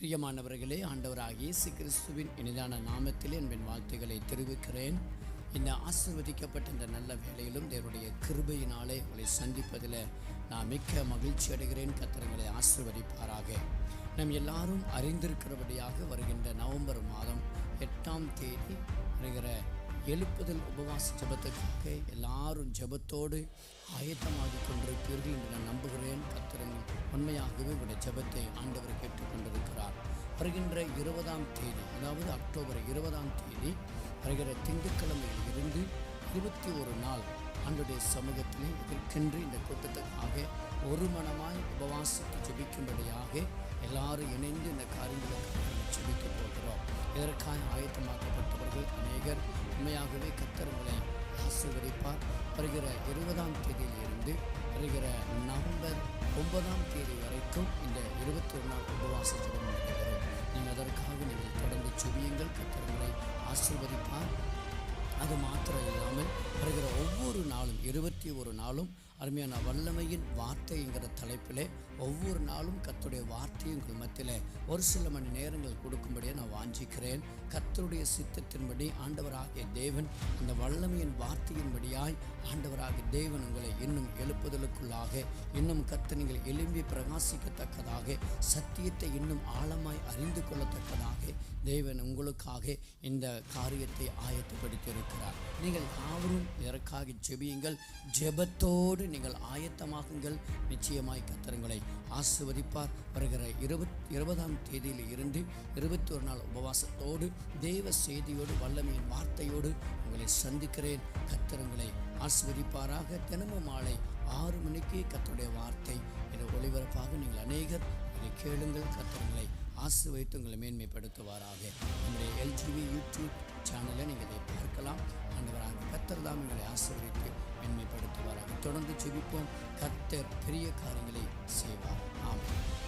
பிரியமானவர்களே ஆண்டவராக இயேசு கிறிஸ்துவின் இனிதான நாமத்திலே என் வாழ்த்துக்களை தெரிவிக்கிறேன். இந்த ஆசிர்வதிக்கப்பட்ட இந்த நல்ல வேலையிலும் தேவனுடைய கிருபையினாலே உங்களை சந்திப்பதில் நான் மிக்க மகிழ்ச்சி அடைகிறேன். கத்திரங்களை ஆசிர்வதிப்பாராக. நம் எல்லாரும் அறிந்திருக்கிறபடியாக வருகின்ற நவம்பர் மாதம் எட்டாம் தேதி வருகிற எழுப்புதல் உபவாச ஜெபத்துக்காக எல்லாரும் ஜெபத்தோடு ஆயத்தமாக கொண்டிருப்பீர்கள் என்று நான் நம்புகிறேன். கத்திரங்கள் உண்மையாகவே உடைய ஜெபத்தை ஆண்டவர் கேட்டுக்கொண்டிருக்கிறார் வருகின்ற இருபதாம் தேதி அதாவது அக்டோபர் இருபதாம் தேதி வருகிற திங்கட்கிழமையில் இருந்து இருபத்தி ஒரு நாள் ஆண்டுடைய சமூகத்திலே இதற்கென்று இந்த கூட்டத்துக்காக ஒரு மனமாய் உபவாசித்து ஜெபிக்கும்படியாக எல்லாரும் இணைந்து இந்த காரியங்களுக்காக ஜெபிக்க போகிறோம். இதற்காக ஆயத்தமாக்கப்பட்டவர்கள் அநேகர் உண்மையாகவே கத்தர்களை ஆசீர்வதிப்பார். வருகிற இருபதாம் தேதியில் இருந்து வருகிற நவம்பர் ஒன்பதாம் தேதி வரைக்கும் இந்த இருபத்தி ஒரு நாள் நடைபெறும். நீங்கள் அதற்காக நீங்கள் தொடர்ந்து செவியுங்கள் கத்தர்களை ஆசீர்வதிப்பார். அது மாத்திரம் இல்லாமல் வருகிற ஒவ்வொரு நாளும் இருபத்தி ஒரு நாளும் அருமையான வல்லமையின் வார்த்தைங்கிற தலைப்பிலே ஒவ்வொரு நாளும் கத்துடைய வார்த்தையும் உங்கள் மத்தியில் ஒரு சில மணி நேரங்கள் கொடுக்கும்படியே நான் வாஞ்சிக்கிறேன். கத்தருடைய சித்தத்தின்படி ஆண்டவராகிய தேவன் அந்த வல்லமையின் வார்த்தையின்படியாய் ஆண்டவராகிய தேவன் உங்களை இன்னும் எழுப்புதலுக்குள்ளாக இன்னும் கத்து நீங்கள் எழும்பி பிரகாசிக்கத்தக்கதாக சத்தியத்தை இன்னும் ஆழமாய் அறிந்து கொள்ளத்தக்கதாக தேவன் உங்களுக்காக இந்த காரியத்தை ஆயத்தப்படுத்தி இருக்கிறார் நீங்கள் யாவரும் இதற்காக ஜெபியுங்கள். ஜெபத்தோடு நீங்கள் ஆயத்தமாகுங்கள். நிச்சயமாய் கத்திரங்களை ஆசிர்வதிப்பார். வருகிற இருபத் இருபதாம் தேதியில் இருந்து இருபத்தி ஒரு நாள் உபவாசத்தோடு தேவ செய்தியோடு வல்லமையின் வார்த்தையோடு உங்களை சந்திக்கிறேன். கத்திரங்களை ஆசிர்வதிப்பாராக. தினமும் மாலை ஆறு மணிக்கு கத்தருடைய வார்த்தை. என ஒளிபரப்பாக நீங்கள் அநேகர் இதை கேளுங்கள். கத்திரங்களை ஆசிர்வதித்து உங்களை மேன்மைப்படுத்துவாராக. நம்முடைய எல்ஜிவி யூடியூப் சேனலில் நீங்கள் இதை பார்க்கலாம். ஆண்டவராக கத்தர் தான் உங்களை ஆசிர்வதித்து மேன்மைப்படுத்துவாராக. தொடர்ந்து ஜெபிப்போம். கத்தர் பெரிய காரியங்களை செய்வார். ஆமாம்